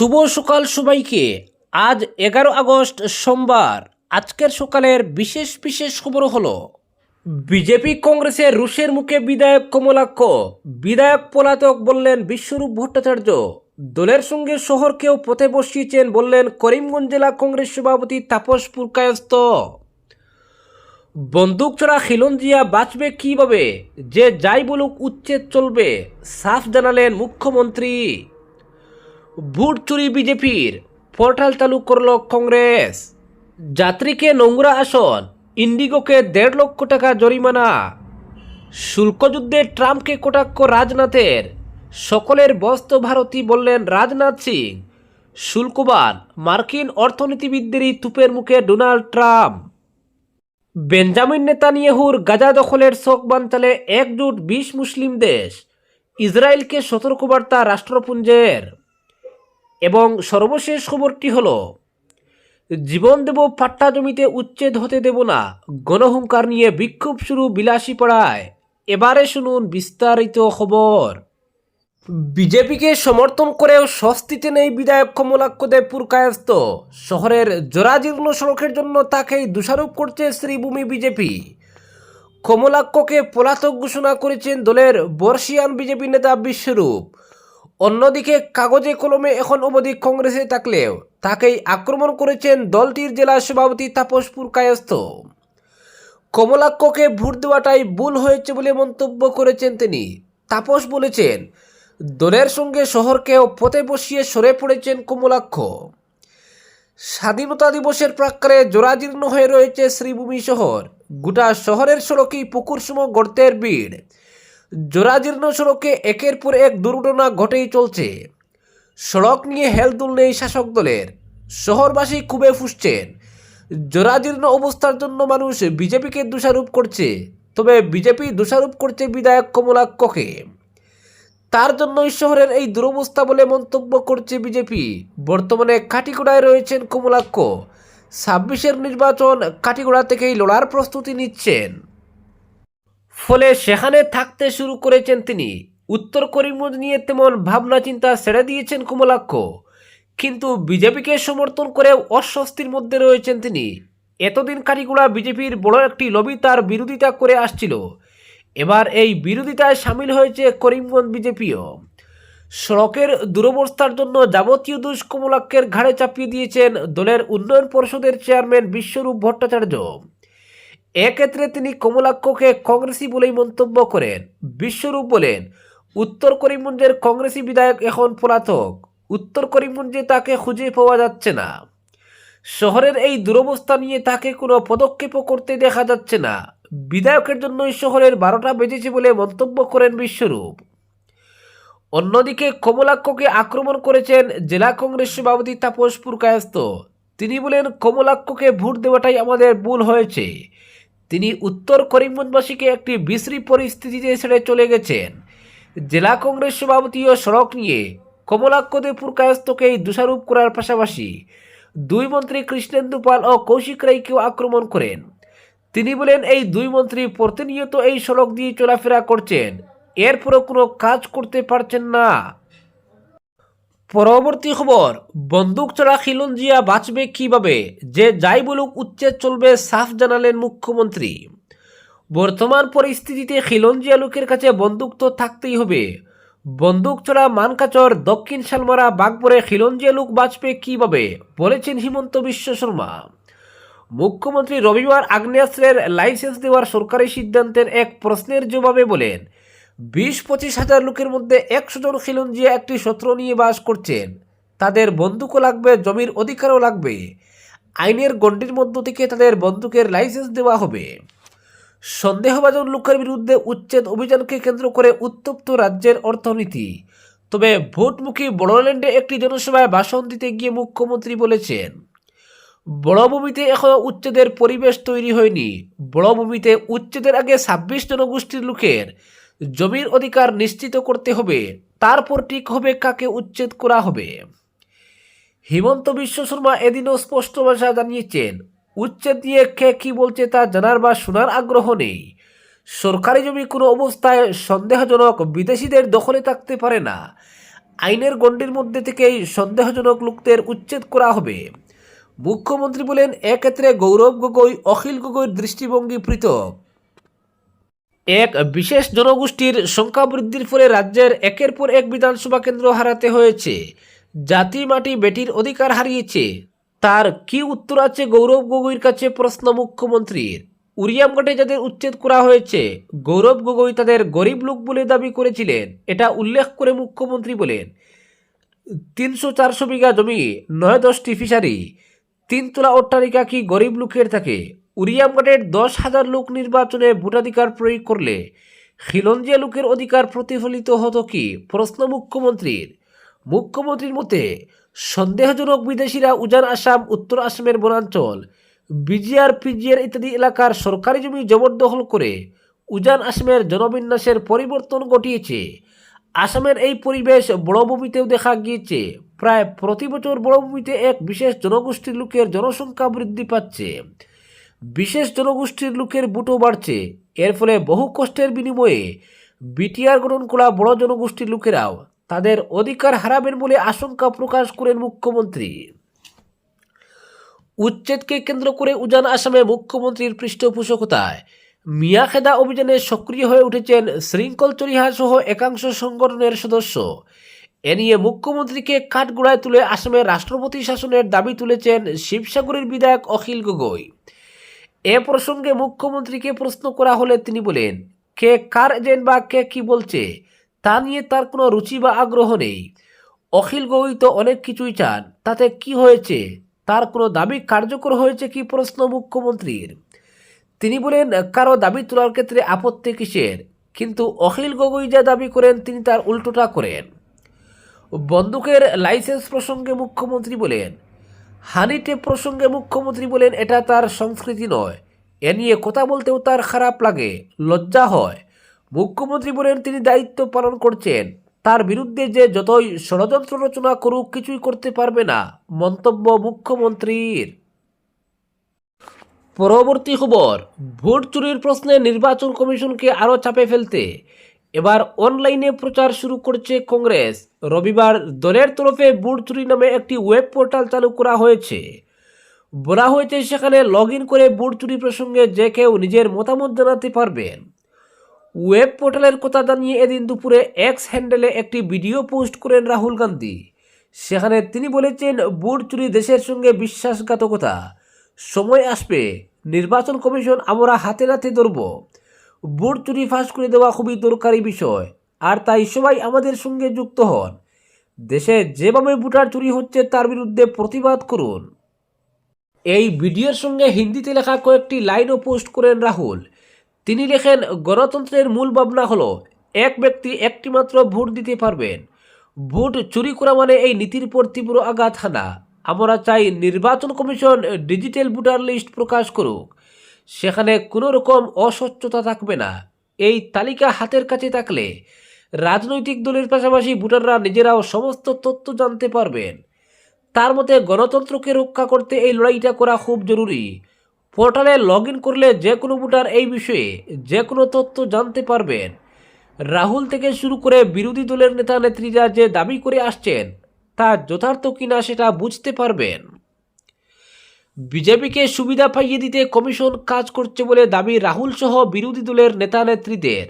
শুভ সকাল সবাইকে। আজ এগারো আগস্ট সোমবার। আজকের সকালের বিশেষ বিশেষ খবর হলো, বিজেপি কংগ্রেসের রুশের মুখে বিধায়ক কমলাক্ষ। বিধায়ক পলাতক বললেন, বিশ্বরূপ ভট্টাচার্য। দলের সঙ্গে শহরকেও পথে বসিয়েছেন বললেন, করিমগঞ্জ জেলা কংগ্রেস সভাপতি তাপস পুরকায়স্ত বন্দুক ছড়া খিলঞ্জিয়া বাঁচবে কীভাবে? যে যাই বলুক, উচ্ছেদ চলবে, সাফ জানালেন মুখ্যমন্ত্রী। ভোট চুরি বিজেপির। পোর্টাল চালু করল কংগ্রেস। যাত্রীকে নোংরা আসন, ইন্ডিগোকে দেড় লক্ষ টাকা জরিমানা। শুল্কযুদ্ধে ট্রাম্পকে কটাক্ষ রাজনাথের। সকলের বস্ত ভারতী বললেন, রাজনাথ সিং, শুল্কবান মার্কিন অর্থনীতিবিদদেরই তুপের মুখে ডোনাল্ড ট্রাম্প। বেঞ্জামিন নেতানিয়াহুর গাজা দখলের শোক বানচালে একজুট বিশ মুসলিম দেশ। ইসরায়েলকে সতর্কবার্তা রাষ্ট্রপুঞ্জের। এবং সর্বশেষ খবরটি হল, জীবন দেব পাট্টা জমিতে উচ্ছেদ হতে দেব না, গণহুঙ্কার নিয়ে বিক্ষোভ শুরু বিলাসী পড়ায় এবারে শুনুন বিস্তারিত খবর। বিজেপিকে সমর্থন করেও স্বস্তিতে নেই বিধায়ক কমলাক্ষ দেব পুরকায়স্ত শহরের জরাজীর্ণ সড়কের জন্য তাকেই দোষারোপ করছে শ্রীভূমি বিজেপি। কমলাক্ষকে পলাতক ঘোষণা করেছেন দলের বর্ষিয়ান বিজেপি নেতা বিশ্বরূপ। অন্যদিকে কাগজে কলমে এখন অবধি কংগ্রেসে থাকলেও তাকেই আক্রমণ করেছেন দলটির জেলা সভাপতি তাপস পুরকায়স্থ কমলাক্ষকে ভোট দেওয়াটাই ভুল হয়েছে বলে মন্তব্য করেছেন তিনি। তাপস বলেছেন, দলের সঙ্গে শহরকেও পথে বসিয়ে সরে পড়েছেন কমলাক্ষ। স্বাধীনতা দিবসের প্রাক্কালে জরাজীর্ণ হয়ে রয়েছে শ্রীভূমি শহর। গোটা শহরের সড়কেই পুকুরসম গর্তের ভিড়। জরাজীর্ণ সড়কে একের পর এক দুর্ঘটনা ঘটেই চলছে। সড়ক নিয়ে হেলদুল নেই শাসক দলের। শহরবাসী খুবই ফুসছেন। জরাজীর্ণ অবস্থার জন্য মানুষ বিজেপিকে দোষারোপ করছে। তবে বিজেপি দোষারোপ করছে বিধায়ক কমলাক্ষকে তার জন্যই শহরের এই দুরবস্থা বলে মন্তব্য করছে বিজেপি। বর্তমানে কাটিগোড়ায় রয়েছেন কমলাক্ষ ছাব্বিশের নির্বাচন কাটিগোড়া থেকেই লড়ার প্রস্তুতি নিচ্ছেন। ফলে সেখানে থাকতে শুরু করেছেন তিনি। উত্তর করিমগঞ্জ নিয়ে তেমন ভাবনা চিন্তা ছেড়ে দিয়েছেন কমলাক্ষ। কিন্তু বিজেপিকে সমর্থন করে অস্বস্তির মধ্যে রয়েছেন তিনি। এতদিন কাটিগুড়া বিজেপির বড় একটি লবি তার বিরোধিতা করে আসছিল। এবার এই বিরোধিতায় সামিল হয়েছে করিমগঞ্জ বিজেপিও। সড়কের দুরবস্থার জন্য যাবতীয় দোষ কমলাক্ষের ঘাড়ে চাপিয়ে দিয়েছেন দলের উন্নয়ন পরিষদের চেয়ারম্যান বিশ্বরূপ ভট্টাচার্য। এক্ষেত্রে তিনি কমলাক্ষকে কংগ্রেসি বলেই মন্তব্য করেন। বিশ্বরূপ বলেন, উত্তর করিমগঞ্জের কংগ্রেসি বিধায়ক এখন পলাতক। উত্তর করিমগঞ্জে তাকে খুঁজে পাওয়া যাচ্ছে না। শহরের এই দুরবস্থা নিয়ে তাকে কোনো পদক্ষেপও করতে দেখা যাচ্ছে না। বিধায়কের জন্যই শহরের বারোটা বেজেছে বলে মন্তব্য করেন বিশ্বরূপ। অন্যদিকে কমলাক্ষকে আক্রমণ করেছেন জেলা কংগ্রেস সভাপতি তাপস পুরকায়স্ত তিনি বলেন, কমলাক্ষকে ভোট দেওয়াটাই আমাদের ভুল হয়েছে। তিনি উত্তর করিমগঞ্জবাসীকে একটি বিশ্রী পরিস্থিতিতে ছেড়ে চলে গেছেন। জেলা কংগ্রেস সভাপতিও সড়ক নিয়ে কমলাক্ষদেব পুরকায়স্তকেই দোষারোপ করার পাশাপাশি দুই মন্ত্রী কৃষ্ণেন্দু পাল ও কৌশিক রায়কেও আক্রমণ করেন। তিনি বলেন, এই দুই মন্ত্রী প্রতিনিয়ত এই সড়ক দিয়ে চলাফেরা করছেন। এরপরও কোনো কাজ করতে পারছেন না। পরবর্তী খবর, বন্দুক চড়া খিলঞ্জিয়া বাঁচবে কীভাবে? যে যাই বলুক, উচ্ছেদ চলবে, সাফ জানালেন মুখ্যমন্ত্রী। বর্তমান পরিস্থিতিতে খিলঞ্জিয়া লোকের কাছে বন্দুক তো থাকতেই হবে। বন্দুক চড়া মানকাচর, দক্ষিণ শালমারা, বাগপুরে খিলঞ্জিয়া লোক বাঁচবে কীভাবে? বলেছেন হিমন্ত বিশ্ব শর্মা। মুখ্যমন্ত্রী রবিবার আগ্নেয়াস্ত্রের লাইসেন্স দেওয়ার সরকারি সিদ্ধান্তের এক প্রশ্নের জবাবে বলেন বিশ পঁচিশ হাজার লোকের মধ্যে একশো জন খিলঞ্জিয়া একটি সত্র নিয়ে বাস করছেন। তাদের বন্দুকও লাগবে, জমির অধিকারও লাগবে। আইনের গণ্ডির মধ্য থেকে তাদের বন্দুকের লাইসেন্স দেওয়া হবে। সন্দেহভাজন লোকের বিরুদ্ধে উচ্ছেদ অভিযানকে কেন্দ্র করে উত্তপ্ত রাজ্যের অর্থনীতি। তবে ভোটমুখী বড়োল্যান্ডে একটি জনসভায় ভাষণ দিতে গিয়ে মুখ্যমন্ত্রী বলেছেন, বড়ভূমিতে এখনও উচ্ছেদের পরিবেশ তৈরি হয়নি। বড়ভূমিতে উচ্ছেদের আগে ছাব্বিশ জনগোষ্ঠীর লোকের জমির অধিকার নিশ্চিত করতে হবে, তারপর ঠিক হবে কাকে উচ্ছেদ করা হবে। হিমন্ত বিশ্ব শর্মা এদিনও স্পষ্ট ভাষা জানিয়েছেন, উচ্ছেদ নিয়ে কে কি বলছে তা জানার বা শোনার আগ্রহ নেই। সরকারি জমি কোনো অবস্থায় সন্দেহজনক বিদেশিদের দখলে থাকতে পারে না। আইনের গণ্ডির মধ্যে থেকেই সন্দেহজনক লোকদের উচ্ছেদ করা হবে। মুখ্যমন্ত্রী বলেন, এক্ষেত্রে গৌরব গগৈ, অখিল গগৈর দৃষ্টিভঙ্গি পৃথক। এক বিশেষ জনগোষ্ঠীর সংখ্যা বৃদ্ধির ফলে রাজ্যের একের পর এক বিধানসভা কেন্দ্র হারাতে হয়েছে। জাতি মাটি বেটির অধিকার হারিয়েছে। তার কি উত্তর আছে? গৌরব গগৈর কাছে প্রশ্ন মুখ্যমন্ত্রীর। উরিয়ামঘাটে যাদের উচ্ছেদ করা হয়েছে, গৌরব গগৈ তাদের গরিব লোক বলে দাবি করেছিলেন। এটা উল্লেখ করে মুখ্যমন্ত্রী বলেন, তিনশো চারশো বিঘা জমি, নয় দশটি ফিশারি তিন তোলা অট্টালিকা কি গরিব লোকের থাকে? উরিয়ামঘাটের দশ হাজার লোক নির্বাচনে ভোটাধিকার প্রয়োগ করলে খিলঞ্জিয়া লোকের অধিকার প্রতিফলিত হতো কি? প্রশ্ন মুখ্যমন্ত্রীর। মুখ্যমন্ত্রীর মতে, সন্দেহজনক বিদেশিরা উজান আসাম, উত্তর আসামের বনাঞ্চল বিজিআর পিজিআর ইত্যাদি এলাকার সরকারি জমি জবরদখল করে উজান আসামের জনবিন্যাসের পরিবর্তন ঘটিয়েছে। আসামের এই পরিবেশ বড়ভূমিতেও দেখা গিয়েছে। প্রায় প্রতি বছর বড়ভূমিতে এক বিশেষ জনগোষ্ঠীর লোকের জনসংখ্যা বৃদ্ধি পাচ্ছে। বিশেষ জনগোষ্ঠীর লোকের বুটো বাড়ছে। এর ফলে বহু কষ্টের বিনিময়ে বিটিআর গঠন করা বড় জনগোষ্ঠীর লোকেরাও তাদের অধিকার হারাবেন বলে আশঙ্কা প্রকাশ করেন মুখ্যমন্ত্রী। উচ্ছেদকে কেন্দ্র করে উজান আসামে মুখ্যমন্ত্রীর পৃষ্ঠপোষকতায় মিয়াখেদা অভিযানে সক্রিয় হয়ে উঠেছেন শৃঙ্খল চরিহা সহ একাংশ সংগঠনের সদস্য। এ নিয়ে মুখ্যমন্ত্রীকে কাঠগোড়ায় তুলে আসামের রাষ্ট্রপতি শাসনের দাবি তুলেছেন শিবসাগরের বিধায়ক অখিল গগৈ। এ প্রসঙ্গে মুখ্যমন্ত্রীকে প্রশ্ন করা হলে তিনি বলেন, কে কার এজেন্ট বা কে কি বলছে, তা নিয়ে তার কোনো রুচি বা আগ্রহ নেই। অখিল গগৈ তো অনেক কিছুই চান, তাতে কি হয়েছে? তার কোনো দাবি কার্যকর হয়েছে কি? প্রশ্ন মুখ্যমন্ত্রীর। তিনি বলেন, কারও দাবি তোলার ক্ষেত্রে আপত্তি কিসের? কিন্তু অখিল গগৈ যা দাবি করেন, তিনি তার উল্টোটা করেন। বন্দুকের লাইসেন্স প্রসঙ্গে মুখ্যমন্ত্রী বলেন হানি টেপ প্রসঙ্গে মুখ্যমন্ত্রী বলেন, এটা তার সংস্কৃতি নয়। এ নিয়ে কথা বলতেও তার খারাপ লাগে, লজ্জা হয়। মুখ্যমন্ত্রী বলেন, তিনি দায়িত্ব পালন করছেন। তার বিরুদ্ধে যে যতই ষড়যন্ত্র রচনা করুক, কিছুই করতে পারবে না। মন্তব্য মুখ্যমন্ত্রীর। পরবর্তী খবর, ভোট চুরির প্রশ্নে নির্বাচন কমিশনকে আরও চাপে ফেলতে। এবার অনলাইনে প্রচার শুরু করছে কংগ্রেস। রবিবার দলের তরফে ভোট চুরি নামে একটি ওয়েব পোর্টাল চালু করা হয়েছে। বলা হয়েছে সেখানে লগ করে বুট চুরি প্রসঙ্গে যে কেউ নিজের মতামত জানাতে পারবেন। ওয়েব পোর্টালের কথা জানিয়ে এদিন দুপুরে এক্স হ্যান্ডেলে একটি ভিডিও পোস্ট করেন রাহুল গান্ধী। সেখানে তিনি বলেছেন, বুট চুরি দেশের সঙ্গে বিশ্বাসঘাতকতা। সময় আসবে, নির্বাচন কমিশন আমরা হাতে নাতে ধরব। ভোট চুরি ফাঁস করে দেওয়া খুবই দরকারি বিষয়। আর তাই সবাই আমাদের সঙ্গে যুক্ত হন। দেশে যেভাবে ভোটার চুরি হচ্ছে তার বিরুদ্ধে প্রতিবাদ করুন। এই ভিডিওর সঙ্গে হিন্দিতে লেখা কয়েকটি লাইনও পোস্ট করেন রাহুল। তিনি লেখেন, গণতন্ত্রের মূল ভাবনা হলো, এক ব্যক্তি একটি মাত্র ভোট দিতে পারবেন। ভোট চুরি করা মানে এই নীতির উপর তীব্র আঘাত হানা। আমরা চাই নির্বাচন কমিশন ডিজিটাল ভোটার লিস্ট প্রকাশ করুক। সেখানে কোনো রকম অস্বচ্ছতা থাকবে না। এই তালিকা হাতের কাছে থাকলে রাজনৈতিক দলের পাশাপাশি ভোটাররা নিজেরাও সমস্ত তথ্য জানতে পারবেন। তার মতে গণতন্ত্রকে রক্ষা করতে এই লড়াইটা করা খুব জরুরি। পোর্টালে লগ করলে যে কোনো ভোটার এই বিষয়ে যে কোনো তথ্য জানতে পারবেন। রাহুল থেকে শুরু করে বিরোধী দলের নেতা নেত্রীরা যে দাবি করে আসছেন, তা যথার্থ কিনা সেটা বুঝতে পারবেন। বিজেপিকে সুবিধা পাইয়ে দিতে কমিশন কাজ করছে বলে দাবি রাহুল সহ বিরোধী দলের নেতা নেত্রীদের।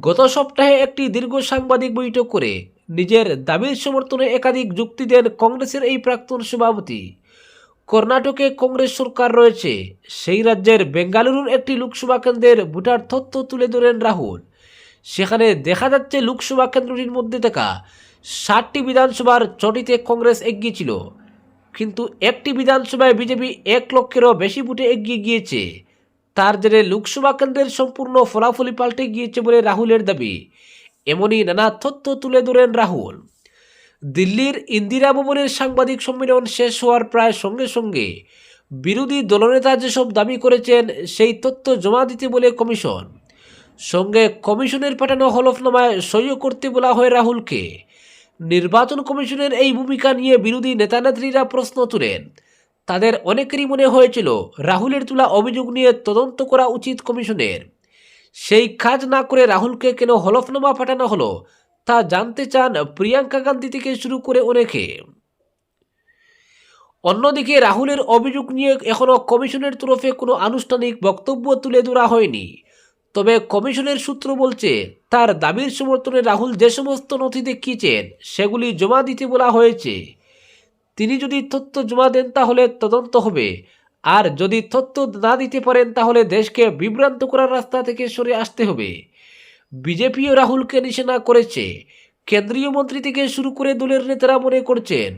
গত সপ্তাহে একটি দীর্ঘ সাংবাদিক বৈঠক করে নিজের দাবির সমর্থনে একাধিক যুক্তি দেন কংগ্রেসের এই প্রাক্তন সভাপতি। কর্ণাটকে কংগ্রেস সরকার রয়েছে, সেই রাজ্যের বেঙ্গালুরুর একটি লোকসভা কেন্দ্রের ভোটার তথ্য তুলে ধরেন রাহুল। সেখানে দেখা যাচ্ছে লোকসভা কেন্দ্রটির মধ্যে থাকা ষাটটি বিধানসভার ছটিতে কংগ্রেস এগিয়ে ছিল। কিন্তু একটি বিধানসভায় বিজেপি এক লক্ষেরও বেশি ভোটে এগিয়ে গিয়েছে। তার জেরে লোকসভা কেন্দ্রের সম্পূর্ণ ফলাফলই পাল্টে গিয়েছে বলে রাহুলের দাবি। এমনই নানা তথ্য তুলে ধরেন রাহুল। দিল্লির ইন্দিরা ভবনের সাংবাদিক সম্মেলন শেষ হওয়ার প্রায় সঙ্গে সঙ্গে বিরোধী দলনেতা যেসব দাবি করেছেন, সেই তথ্য জমা দিতে বলে কমিশন। সঙ্গে কমিশনের পাঠানো হলফনামায় সইও করতে বলা হয় রাহুলকে। নির্বাচন কমিশনের এই ভূমিকা নিয়ে বিরোধী নেতানেত্রীরা প্রশ্ন তুলেন। তাদের অনেকেরই মনে হয়েছিল, রাহুলের তোলা অভিযোগ নিয়ে তদন্ত করা উচিত কমিশনের। সেই কাজ না করে রাহুলকে কেন হলফনামা পাঠানো হলো, তা জানতে চান প্রিয়াঙ্কা গান্ধী থেকে শুরু করে অনেকে। অন্যদিকে রাহুলের অভিযোগ নিয়ে এখনও কমিশনের তরফে কোনো আনুষ্ঠানিক বক্তব্য তুলে ধরা হয়নি। তবে কমিশনের সূত্র বলছে, তার দাবির সমর্থনে রাহুল যে সমস্ত নথি দেখিয়েছেন, সেগুলি জমা দিতে বলা হয়েছে। তিনি যদি তথ্য জমা দেন তাহলে তদন্ত হবে। আর যদি তথ্য না দিতে পারেন তাহলে দেশকে বিভ্রান্ত করার রাস্তা থেকে সরে আসতে হবে। বিজেপিও রাহুলকে নিশানা করেছে। কেন্দ্রীয় মন্ত্রী থেকে শুরু করে দলের নেতারা মনে করছেন,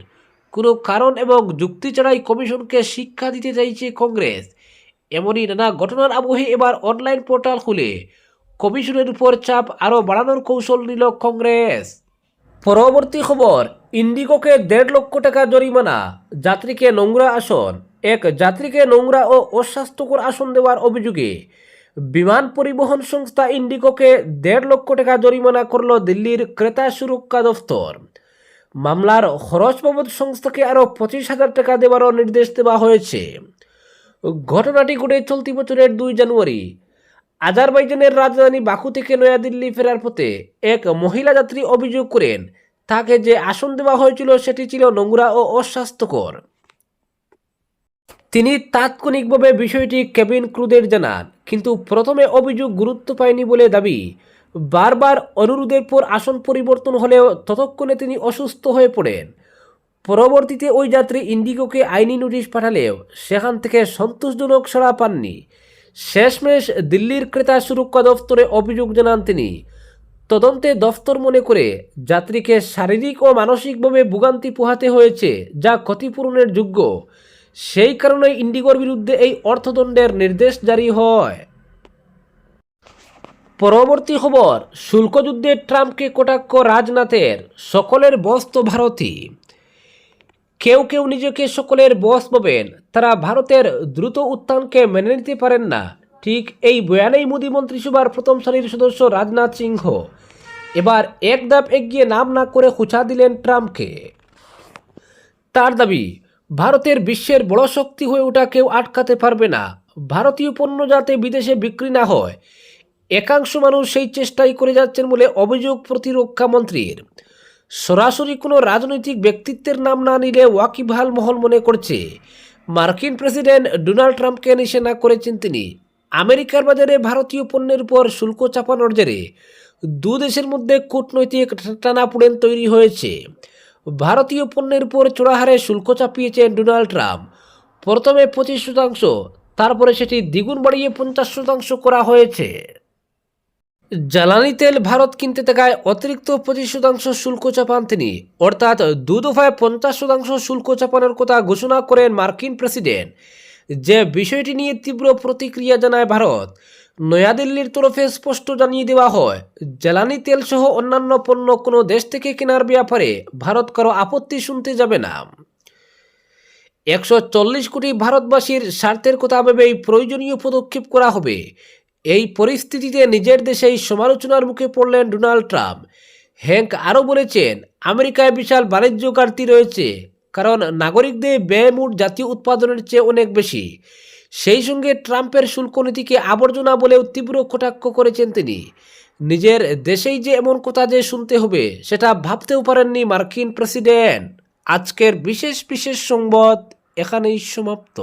কোনো কারণ এবং যুক্তি ছাড়াই কমিশনকে শিক্ষা দিতে চাইছে কংগ্রেস। এমনই নানা ঘটনার আবহে এবার অনলাইন পোর্টাল খুলে। কমিশনের উপর চাপ আরও বাড়ানোর কৌশল নিল কংগ্রেস। পরবর্তী খবর, ইন্ডিগোকে দেড় লক্ষ টাকা জরিমানা, যাত্রীকে নোংরা আসন। এক যাত্রীকে নোংরা ও অস্বাস্থ্যকর আসন দেওয়ার অভিযোগে বিমান পরিবহন সংস্থা ইন্ডিগোকে দেড় লক্ষ টাকা জরিমানা করল দিল্লির ক্রেতা সুরক্ষা দফতর। মামলার খরচ বাবদ সংস্থাকে আরও পঁচিশ হাজার টাকা দেওয়ারও নির্দেশ দেওয়া হয়েছে। ঘটনাটি ঘটে চলতি বছরের দুই জানুয়ারি। আজারবাইজানের রাজধানী বাকু থেকে নয়াদিল্লি ফেরার পথে এক মহিলা যাত্রী অভিযোগ করেন, তাকে যে আসন দেওয়া হয়েছিল সেটি ছিল নোংরা ও অস্বাস্থ্যকর। তিনি তাৎক্ষণিকভাবে বিষয়টি কেবিন ক্রুদের জানান, কিন্তু প্রথমে অভিযোগ গুরুত্ব পায়নি বলে দাবি। বারবার অনুরোধের পর আসন পরিবর্তন হলেও ততক্ষণে তিনি অসুস্থ হয়ে পড়েন। পরবর্তীতে ওই যাত্রী ইন্ডিগোকে আইনি নোটিশ পাঠালেও সেখান থেকে সন্তোষজনক সাড়া পাননি। শেষমেশ দিল্লির ক্রেতা সুরক্ষা দফতরে অভিযোগ জানান তিনি, তদন্তে দফতর মনে করে যাত্রীকে শারীরিক ও মানসিকভাবে ভোগান্তি পোহাতে হয়েছে, যা ক্ষতিপূরণের যোগ্য। সেই কারণে ইন্ডিগোর বিরুদ্ধে এই অর্থদণ্ডের নির্দেশ জারি হয়। পরবর্তী খবর, শুল্কযুদ্ধে ট্রাম্পকে কটাক্ষ রাজনাথের, সকলের বস তো ভারতই কেউ কেউ নিজেকে সকলের বস ভাবেন তারা ভারতের দ্রুত উত্থানকে মেনে নিতে পারেন না। ঠিক এই বয়ানেই মোদী মন্ত্রিসভার প্রথম সারির সদস্য রাজনাথ সিংহ। এবার এক ধাপ এগিয়ে নাম না করে খুঁচা দিলেন ট্রাম্পকে। তার দাবি, ভারতের বিশ্বের বড় শক্তি হয়ে ওঠা কেউ আটকাতে পারবে না। ভারতীয় পণ্য যাতে বিদেশে বিক্রি না হয়, একাংশ মানুষ সেই চেষ্টাই করে যাচ্ছেন বলে অভিযোগ প্রতিরক্ষা মন্ত্রীর। সরাসরি কোনো রাজনৈতিক ব্যক্তিত্বের নাম না নিলে ওয়াকিবহাল মহল মনে করছে। মার্কিন প্রেসিডেন্ট ডোনাল্ড ট্রাম্পকে নিশানা করেছেন তিনি। আমেরিকার বাজারে ভারতীয় পণ্যের উপর শুল্ক চাপানোর জেরে দু দেশের মধ্যে কূটনৈতিক টানাপোড়েন তৈরি হয়েছে। ভারতীয় পণ্যের উপর চোরাহারে শুল্ক চাপিয়েছেন ডোনাল্ড ট্রাম্প। প্রথমে পঁচিশ শতাংশ, তারপরে সেটি দ্বিগুণ বাড়িয়ে পঞ্চাশ শতাংশ করা হয়েছে। জ্বালানি তেল ভারত কিনতে থাকায় অতিরিক্ত পঁচিশ শতাংশ শুল্ক চাপান তিনি। অর্থাৎ দু দফায় পঞ্চাশ শতাংশ শুল্ক চাপানোর কথা ঘোষণা করেন মার্কিন প্রেসিডেন্ট। যে বিষয়টি নিয়ে তীব্র প্রতিক্রিয়া জানায় ভারত, নয়াদিল্লির তরফে স্পষ্ট জানিয়ে দেওয়া হয়, জ্বালানি তেল সহ অন্যান্য পণ্য কোনো দেশ থেকে কেনার ব্যাপারে ভারত কারও আপত্তি শুনতে যাবে না। একশো চল্লিশ কোটি ভারতবাসীর স্বার্থের কথা ভেবেই প্রয়োজনীয় পদক্ষেপ করা হবে। এই পরিস্থিতিতে নিজের দেশেই সমালোচনার মুখে পড়লেন ডোনাল্ড ট্রাম্প। হ্যাঙ্ক আরও বলেছেন, আমেরিকায় বিশাল বাণিজ্য ঘাটতি রয়েছে, কারণ নাগরিকদের ব্যয়মূট জাতীয় উৎপাদনের চেয়ে অনেক বেশি। সেই সঙ্গে ট্রাম্পের শুল্ক নীতিকে আবর্জনা বলেও তীব্র কটাক্ষ করেছেন তিনি। নিজের দেশেই যে এমন কথা যে শুনতে হবে, সেটা ভাবতেও পারেননি মার্কিন প্রেসিডেন্ট। আজকের বিশেষ বিশেষ সংবাদ এখানেই সমাপ্ত।